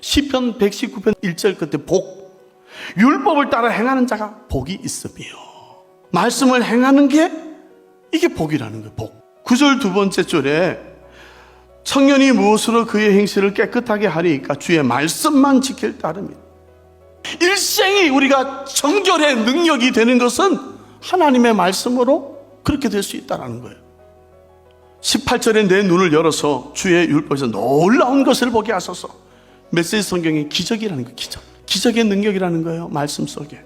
시편 119편 1절 끝에 복 율법을 따라 행하는 자가 복이 있으며 말씀을 행하는 게 이게 복이라는 거예요. 복. 9절 두 번째 줄에 청년이 무엇으로 그의 행실을 깨끗하게 하리까 주의 말씀만 지킬 따름이다. 일생이 우리가 정결의 능력이 되는 것은 하나님의 말씀으로 그렇게 될 수 있다는 거예요. 18절에 내 눈을 열어서 주의 율법에서 놀라운 것을 보게 하소서. 메시지 성경이 기적이라는 거 기적. 기적의 능력이라는 거예요. 말씀 속에.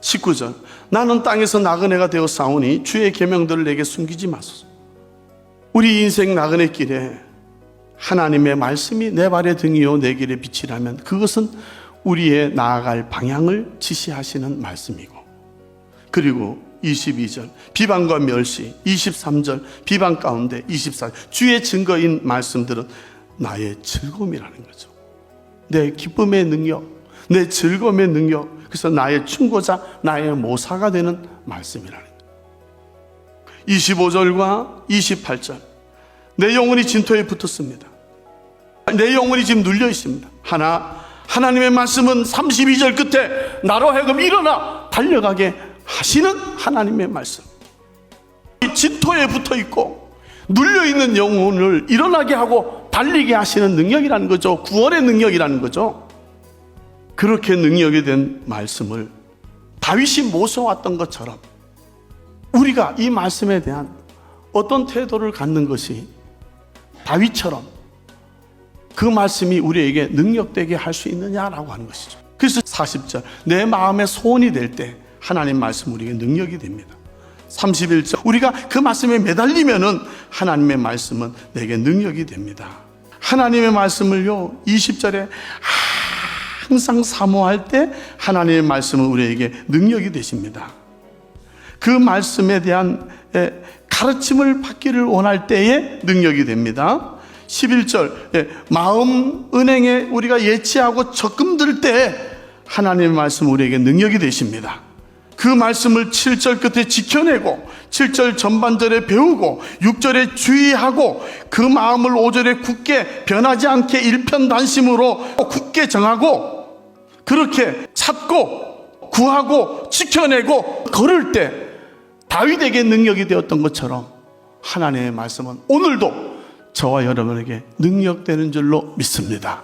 19절 나는 땅에서 나그네가 되어 싸우니 주의 계명들을 내게 숨기지 마소서. 우리 인생 나그네 길에 하나님의 말씀이 내 발의 등이요 내 길의 빛이라면 그것은 우리의 나아갈 방향을 지시하시는 말씀이고 그리고 22절 비방과 멸시 23절 비방 가운데 24절 주의 증거인 말씀들은 나의 즐거움이라는 거죠 내 기쁨의 능력 내 즐거움의 능력 그래서 나의 충고자 나의 모사가 되는 말씀이라는 거예요. 25절과 28절. 내 영혼이 진토에 붙었습니다. 내 영혼이 지금 눌려 있습니다. 하나 하나님의 말씀은 32절 끝에 나로 하여금 일어나 달려가게 하시는 하나님의 말씀. 이 진토에 붙어 있고 눌려 있는 영혼을 일어나게 하고 달리게 하시는 능력이라는 거죠. 구원의 능력이라는 거죠. 그렇게 능력이 된 말씀을 다윗이 모셔왔던 것처럼 우리가 이 말씀에 대한 어떤 태도를 갖는 것이 다윗처럼 그 말씀이 우리에게 능력되게 할 수 있느냐라고 하는 것이죠. 그래서 40절 내 마음의 소원이 될 때 하나님 말씀 우리에게 능력이 됩니다. 31절 우리가 그 말씀에 매달리면은 하나님의 말씀은 내게 능력이 됩니다. 하나님의 말씀을요 20절에 항상 사모할 때 하나님의 말씀은 우리에게 능력이 되십니다. 그 말씀에 대한 에, 가르침을 받기를 원할 때에 능력이 됩니다. 11절 예, 마음 은행에 우리가 예치하고 적금 들 때 하나님의 말씀 우리에게 능력이 되십니다. 그 말씀을 7절 끝에 지켜내고 7절 전반절에 배우고 6절에 주의하고 그 마음을 5절에 굳게 변하지 않게 일편단심으로 굳게 정하고 그렇게 찾고 구하고 지켜내고 걸을 때 다윗에게 능력이 되었던 것처럼 하나님의 말씀은 오늘도 저와 여러분에게 능력되는 줄로 믿습니다.